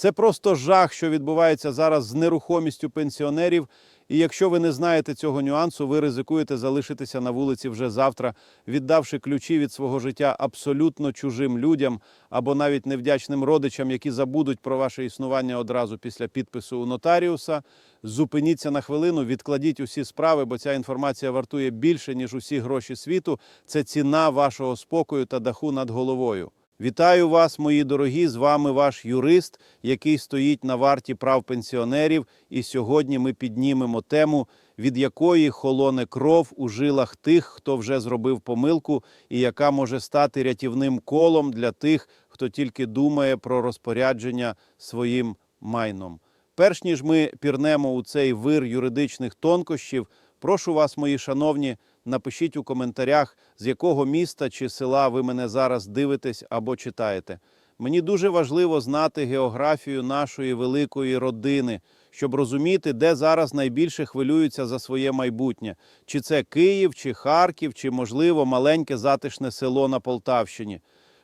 Це просто жах, що відбувається зараз з нерухомістю пенсіонерів. І якщо ви не знаєте цього нюансу, ви ризикуєте залишитися на вулиці вже завтра, віддавши ключі від свого життя абсолютно чужим людям або навіть невдячним родичам, які забудуть про ваше існування одразу після підпису у нотаріуса. Зупиніться на хвилину, відкладіть усі справи, бо ця інформація вартує більше ніж усі гроші світу. Це ціна вашого спокою та даху над головою. Вітаю вас, мої дорогі! З вами ваш юрист, який стоїть на варті прав пенсіонерів. І сьогодні ми піднімемо тему, від якої холоне кров у жилах тих, хто вже зробив помилку, і яка може стати рятівним колом для тих, хто тільки думає про розпорядження своїм майном. Перш ніж ми пірнемо у цей вир юридичних тонкощів, прошу вас, мої шановні, напишіть у коментарях, з якого міста чи села ви мене зараз дивитесь або читаєте. Мені дуже важливо знати географію нашої великої родини, щоб розуміти, де зараз найбільше хвилюються за своє майбутнє. Чи це Київ, чи Харків, чи, можливо, маленьке затишне село на Полтавщині.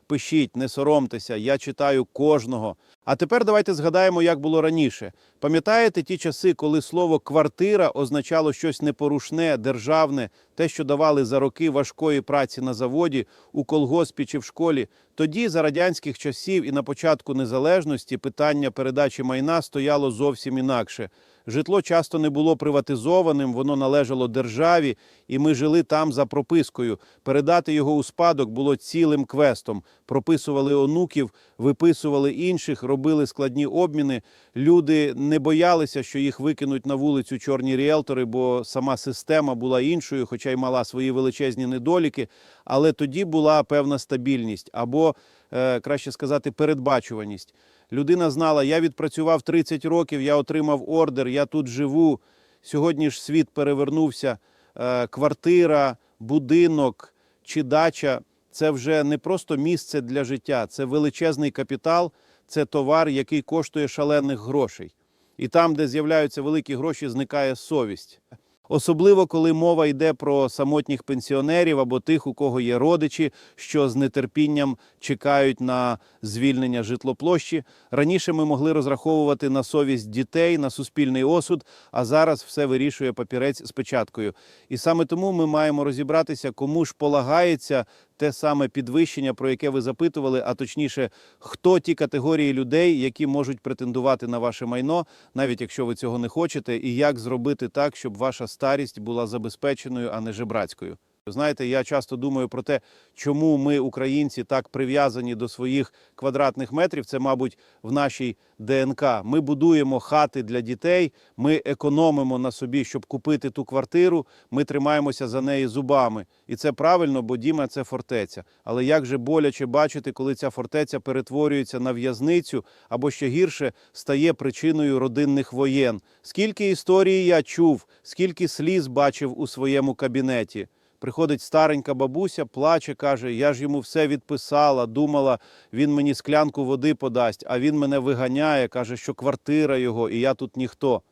Пишіть, не соромтеся, я читаю кожного. А тепер давайте згадаємо, як було раніше. Пам'ятаєте ті часи, коли слово квартира означало щось непорушне, державне, те, що давали за роки важкої праці на заводі, у колгоспі чи в школі? Тоді, за радянських часів і на початку незалежності, питання передачі майна стояло зовсім інакше. Житло часто не було приватизованим, воно належало державі, і ми жили там за пропискою. Передати його у спадок було цілим квестом. Прописували онуків, виписували інших, робили складні обміни. Люди не боялися, що їх викинуть на вулицю чорні ріелтори, бо сама система була іншою, хоча й мала свої величезні недоліки. Але тоді була певна стабільність або, е, краще сказати, передбачуваність. Людина знала, я відпрацював 30 років, я отримав ордер, я тут живу. Сьогодні ж світ перевернувся. Е, Квартира, будинок чи дача це вже не просто місце для життя, це величезний капітал, це товар, який коштує шалених грошей. І там, де з'являються великі гроші, зникає совість. Особливо, коли мова йде про самотніх пенсіонерів або тих, у кого є родичі, що з нетерпінням чекають на звільнення житлоплощі. Раніше ми могли розраховувати на совість дітей, на суспільний осуд, а зараз все вирішує папірець з печаткою. І саме тому ми маємо розібратися, кому ж полагається те саме підвищення, про яке ви запитували, а точніше, хто ті категорії людей, які можуть претендувати на ваше майно, навіть якщо ви цього не хочете, і як зробити так, щоб ваша старість була забезпеченою, а не жебрацькою. Знаєте, я часто думаю про те, чому ми, українці, так прив'язані до своїх квадратних метрів. Це, мабуть, в нашій ДНК. Ми будуємо хати для дітей, ми економимо на собі, щоб купити ту квартиру. Ми тримаємося за неї зубами. І це правильно, бо діма це фортеця. Але як же боляче бачити, коли ця фортеця перетворюється на в'язницю або ще гірше стає причиною родинних воєн? Скільки історій я чув, скільки сліз бачив у своєму кабінеті. Приходить старенька бабуся, плаче, каже: Я ж йому все відписала, думала, він мені склянку води подасть, а він мене виганяє, каже, що квартира його, і я тут ніхто.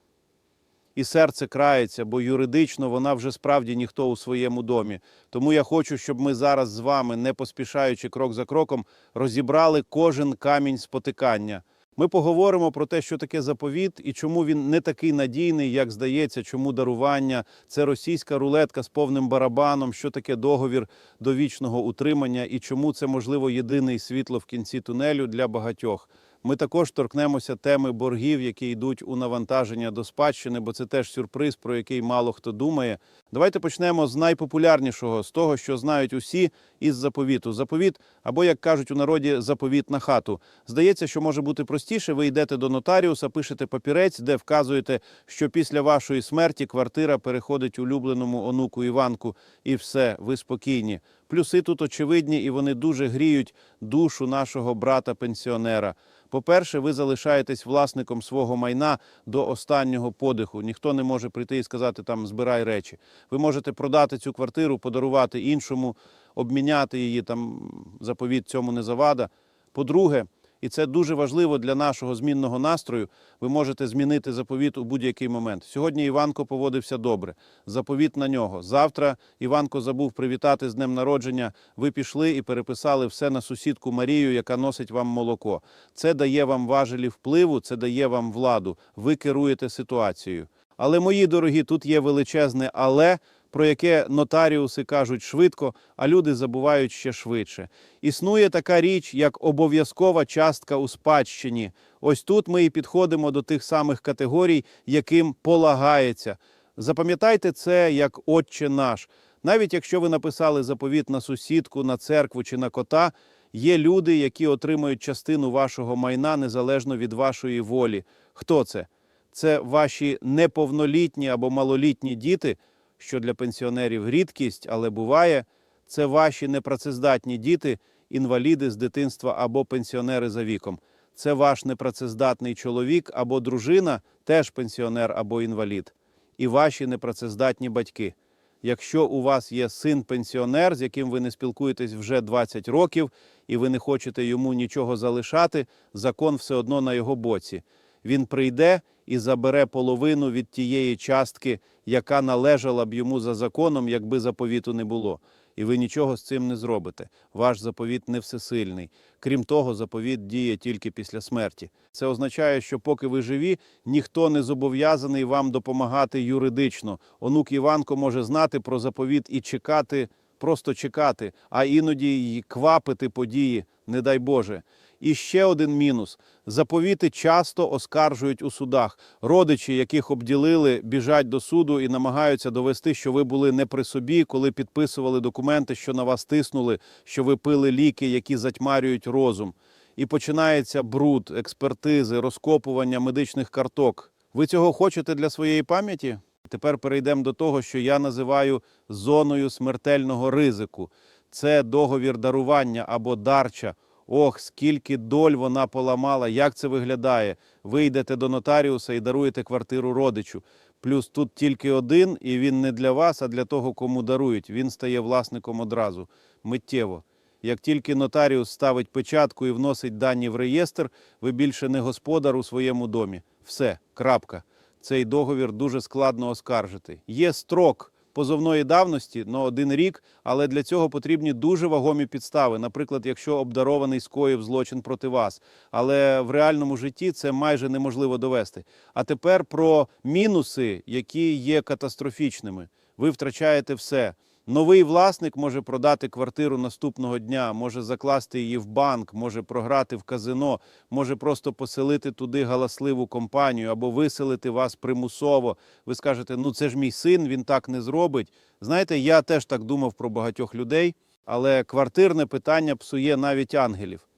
І серце крається, бо юридично вона вже справді ніхто у своєму домі. Тому я хочу, щоб ми зараз з вами, не поспішаючи крок за кроком, розібрали кожен камінь спотикання. Ми поговоримо про те, що таке заповіт і чому він не такий надійний, як здається, чому дарування це російська рулетка з повним барабаном, що таке договір довічного утримання і чому це можливо єдине світло в кінці тунелю для багатьох. Ми також торкнемося теми боргів, які йдуть у навантаження до спадщини, бо це теж сюрприз, про який мало хто думає. Давайте почнемо з найпопулярнішого, з того, що знають усі, із заповіту. Заповіт, або як кажуть у народі, заповіт на хату. Здається, що може бути простіше. Ви йдете до нотаріуса, пишете папірець, де вказуєте, що після вашої смерті квартира переходить улюбленому онуку Іванку, і все, ви спокійні. Плюси тут очевидні, і вони дуже гріють душу нашого брата-пенсіонера. По-перше, ви залишаєтесь власником свого майна до останнього подиху. Ніхто не може прийти і сказати там збирай речі. Ви можете продати цю квартиру, подарувати іншому, обміняти її там заповіт цьому не завада. По-друге, І це дуже важливо для нашого змінного настрою. Ви можете змінити заповіт у будь-який момент. Сьогодні Іванко поводився добре. Заповіт на нього. Завтра Іванко забув привітати з днем народження. Ви пішли і переписали все на сусідку Марію, яка носить вам молоко. Це дає вам важелі впливу, це дає вам владу. Ви керуєте ситуацією. Але, мої дорогі, тут є величезне але, про яке нотаріуси кажуть швидко, а люди забувають ще швидше. Існує така річ, як обов'язкова частка у спадщині. Ось тут ми і підходимо до тих самих категорій, яким полагається. Запам'ятайте це як Отче наш. Навіть якщо ви написали заповіт на сусідку, на церкву чи на кота, є люди, які отримують частину вашого майна незалежно від вашої волі. Хто це? Це ваші неповнолітні або малолітні діти, що для пенсіонерів рідкість, але буває. Це ваші непрацездатні діти, інваліди з дитинства або пенсіонери за віком. Це ваш непрацездатний чоловік або дружина, теж пенсіонер або інвалід, і ваші непрацездатні батьки. Якщо у вас є син-пенсіонер, з яким ви не спілкуєтесь вже 20 років, і ви не хочете йому нічого залишати, закон все одно на його боці. Він прийде і забере половину від тієї частки, яка належала б йому за законом, якби заповіту не було. І ви нічого з цим не зробите. Ваш заповіт не всесильний. Крім того, заповіт діє тільки після смерті. Це означає, що поки ви живі, ніхто не зобов'язаний вам допомагати юридично. Онук Іванко може знати про заповіт і чекати, просто чекати, а іноді й квапити події, не дай Боже. І ще один мінус: заповіти часто оскаржують у судах. Родичі, яких обділили, біжать до суду і намагаються довести, що ви були не при собі, коли підписували документи, що на вас тиснули, що ви пили ліки, які затьмарюють розум. І починається бруд, експертизи, розкопування медичних карток. Ви цього хочете для своєї пам'яті? Тепер перейдемо до того, що я називаю зоною смертельного ризику. Це договір дарування або дарча. Ох, скільки доль вона поламала, як це виглядає. Ви йдете до нотаріуса і даруєте квартиру родичу. Плюс тут тільки один, і він не для вас, а для того, кому дарують. Він стає власником одразу, миттєво. Як тільки нотаріус ставить печатку і вносить дані в реєстр, ви більше не господар у своєму домі. Все, крапка. Цей договір дуже складно оскаржити. Є строк позовної давності на один рік, але для цього потрібні дуже вагомі підстави. Наприклад, якщо обдарований скоїв злочин проти вас. Але в реальному житті це майже неможливо довести. А тепер про мінуси, які є катастрофічними. Ви втрачаєте все. Новий власник може продати квартиру наступного дня, може закласти її в банк, може програти в казино, може просто поселити туди галасливу компанію або виселити вас примусово. Ви скажете, ну це ж мій син, він так не зробить. Знаєте, я теж так думав про багатьох людей, але квартирне питання псує навіть ангелів.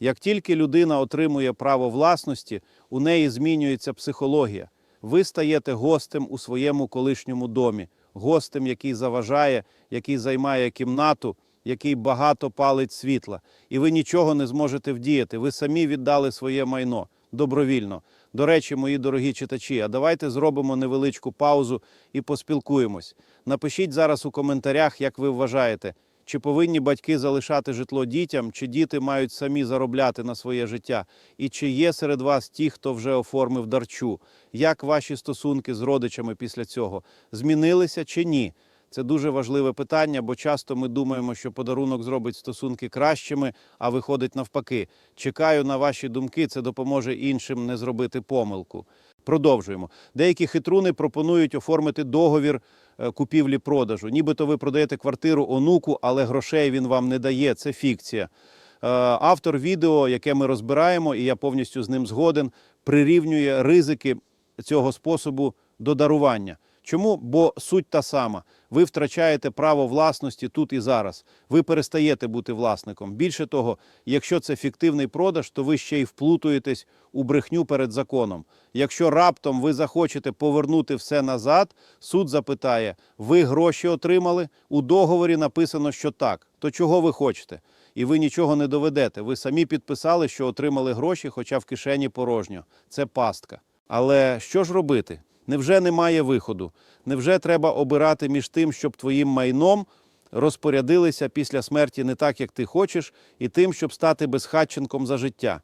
Як тільки людина отримує право власності, у неї змінюється психологія. Ви стаєте гостем у своєму колишньому домі, гостем, який заважає, який займає кімнату, який багато палить світла. І ви нічого не зможете вдіяти. Ви самі віддали своє майно добровільно. До речі, мої дорогі читачі, а давайте зробимо невеличку паузу і поспілкуємось. Напишіть зараз у коментарях, як ви вважаєте, чи повинні батьки залишати житло дітям, чи діти мають самі заробляти на своє життя, і чи є серед вас ті, хто вже оформив дарчу? Як ваші стосунки з родичами після цього змінилися чи ні? Це дуже важливе питання, бо часто ми думаємо, що подарунок зробить стосунки кращими, а виходить навпаки. Чекаю на ваші думки, це допоможе іншим не зробити помилку. Продовжуємо. Деякі хитруни пропонують оформити договір купівлі-продажу. Нібито ви продаєте квартиру онуку, але грошей він вам не дає. Це фікція. Е, Автор відео, яке ми розбираємо, і я повністю з ним згоден, прирівнює ризики цього способу до дарування. Чому? Бо суть та сама. Ви втрачаєте право власності тут і зараз. Ви перестаєте бути власником. Більше того, якщо це фіктивний продаж, то ви ще й вплутуєтесь у брехню перед законом. Якщо раптом ви захочете повернути все назад, суд запитає: ви гроші отримали? У договорі написано, що так. То чого ви хочете? І ви нічого не доведете. Ви самі підписали, що отримали гроші, хоча в кишені порожньо. Це пастка. Але що ж робити? Невже немає виходу? Невже треба обирати між тим, щоб твоїм майном розпорядилися після смерті не так, як ти хочеш, і тим, щоб стати безхатченком за життя?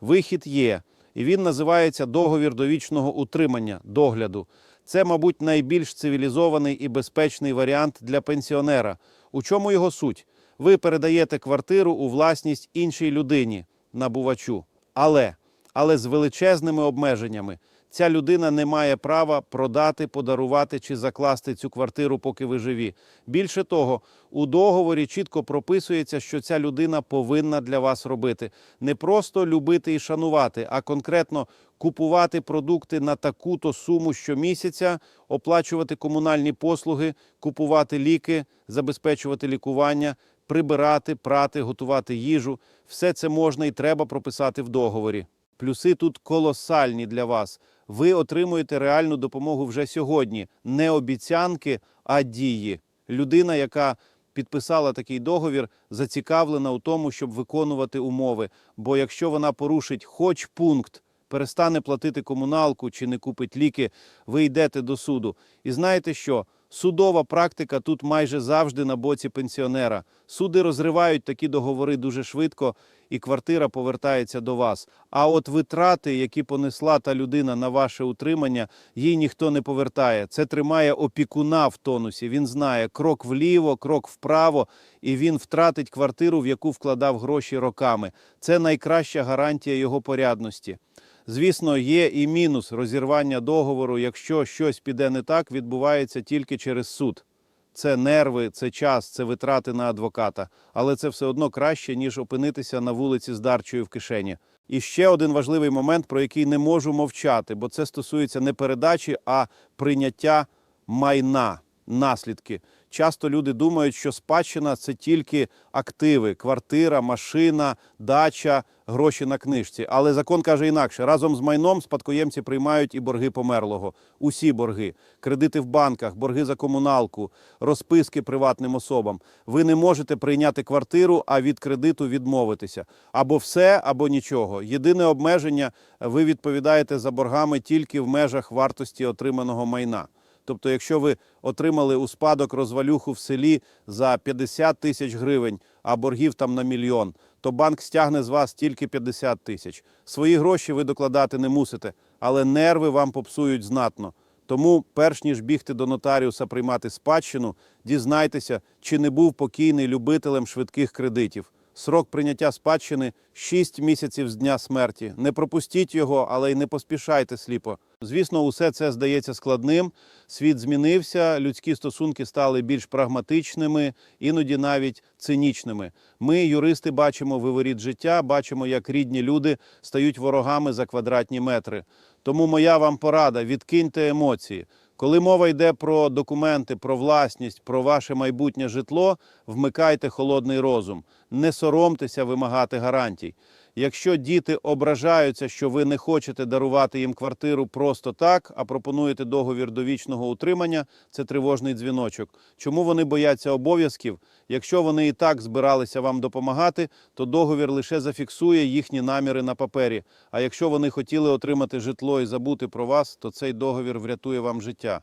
Вихід є, і він називається договір довічного утримання, догляду. Це, мабуть, найбільш цивілізований і безпечний варіант для пенсіонера. У чому його суть? Ви передаєте квартиру у власність іншій людині, набувачу. Але, але з величезними обмеженнями. Ця людина не має права продати, подарувати чи закласти цю квартиру, поки ви живі. Більше того, у договорі чітко прописується, що ця людина повинна для вас робити не просто любити і шанувати, а конкретно купувати продукти на таку-то суму щомісяця, оплачувати комунальні послуги, купувати ліки, забезпечувати лікування, прибирати, прати, готувати їжу. Все це можна і треба прописати в договорі. Плюси тут колосальні для вас. Ви отримуєте реальну допомогу вже сьогодні. Не обіцянки, а дії. Людина, яка підписала такий договір, зацікавлена у тому, щоб виконувати умови. Бо якщо вона порушить хоч пункт, перестане платити комуналку чи не купить ліки, ви йдете до суду. І знаєте що? Судова практика тут майже завжди на боці пенсіонера. Суди розривають такі договори дуже швидко, і квартира повертається до вас. А от витрати, які понесла та людина на ваше утримання, їй ніхто не повертає. Це тримає опікуна в тонусі. Він знає крок вліво, крок вправо, і він втратить квартиру, в яку вкладав гроші роками. Це найкраща гарантія його порядності. Звісно, є і мінус розірвання договору, якщо щось піде не так, відбувається тільки через суд. Це нерви, це час, це витрати на адвоката. Але це все одно краще, ніж опинитися на вулиці з дарчою в кишені. І ще один важливий момент, про який не можу мовчати, бо це стосується не передачі, а прийняття майна, наслідки. Часто люди думають, що спадщина це тільки активи: квартира, машина, дача, гроші на книжці. Але закон каже інакше: разом з майном спадкоємці приймають і борги померлого. Усі борги, кредити в банках, борги за комуналку, розписки приватним особам. Ви не можете прийняти квартиру, а від кредиту відмовитися. Або все, або нічого. Єдине обмеження ви відповідаєте за боргами тільки в межах вартості отриманого майна. Тобто, якщо ви отримали у спадок розвалюху в селі за 50 тисяч гривень, а боргів там на мільйон, то банк стягне з вас тільки 50 тисяч. Свої гроші ви докладати не мусите, але нерви вам попсують знатно. Тому, перш ніж бігти до нотаріуса приймати спадщину, дізнайтеся, чи не був покійний любителем швидких кредитів. Срок прийняття спадщини 6 місяців з дня смерті. Не пропустіть його, але й не поспішайте сліпо. Звісно, усе це здається складним. Світ змінився, людські стосунки стали більш прагматичними, іноді навіть цинічними. Ми, юристи, бачимо виворіт життя, бачимо, як рідні люди стають ворогами за квадратні метри. Тому моя вам порада: відкиньте емоції. Коли мова йде про документи, про власність, про ваше майбутнє житло, вмикайте холодний розум. Не соромтеся вимагати гарантій. Якщо діти ображаються, що ви не хочете дарувати їм квартиру просто так, а пропонуєте договір довічного утримання, це тривожний дзвіночок. Чому вони бояться обов'язків? Якщо вони і так збиралися вам допомагати, то договір лише зафіксує їхні наміри на папері. А якщо вони хотіли отримати житло і забути про вас, то цей договір врятує вам життя.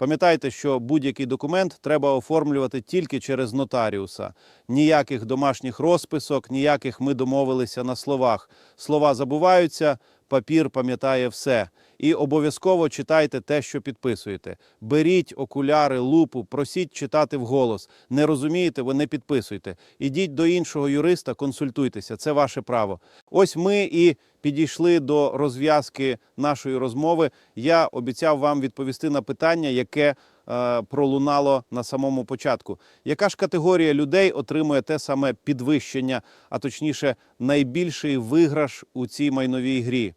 Пам'ятайте, що будь-який документ треба оформлювати тільки через нотаріуса. Ніяких домашніх розписок, ніяких ми домовилися на словах. Слова забуваються, папір пам'ятає все. І обов'язково читайте те, що підписуєте. Беріть окуляри, лупу, просіть читати вголос. Не розумієте, ви не підписуйте. Ідіть до іншого юриста, консультуйтеся. Це ваше право. Ось ми і підійшли до розв'язки нашої розмови. Я обіцяв вам відповісти на питання, яке е, пролунало на самому початку. Яка ж категорія людей отримує те саме підвищення, а точніше, найбільший виграш у цій майновій грі?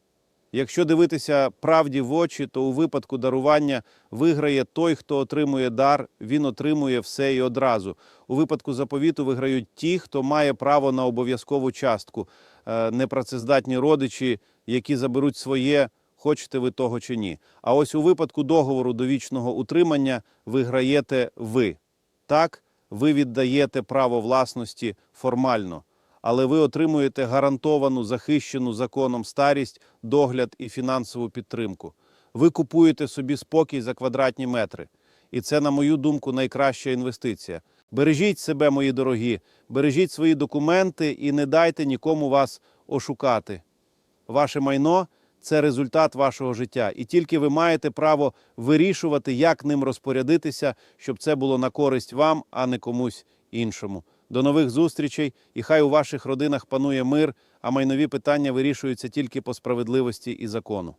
Якщо дивитися правді в очі, то у випадку дарування виграє той, хто отримує дар, він отримує все і одразу. У випадку заповіту виграють ті, хто має право на обов'язкову частку, Е, непрацездатні родичі, які заберуть своє, хочете ви того чи ні. А ось у випадку договору довічного утримання виграєте ви. Так, ви віддаєте право власності формально але ви отримуєте гарантовану захищену законом старість, догляд і фінансову підтримку. Ви купуєте собі спокій за квадратні метри. І це, на мою думку, найкраща інвестиція. Бережіть себе, мої дорогі, бережіть свої документи і не дайте нікому вас ошукати. Ваше майно це результат вашого життя, і тільки ви маєте право вирішувати, як ним розпорядитися, щоб це було на користь вам, а не комусь іншому. До нових зустрічей, і хай у ваших родинах панує мир, а майнові питання вирішуються тільки по справедливості і закону.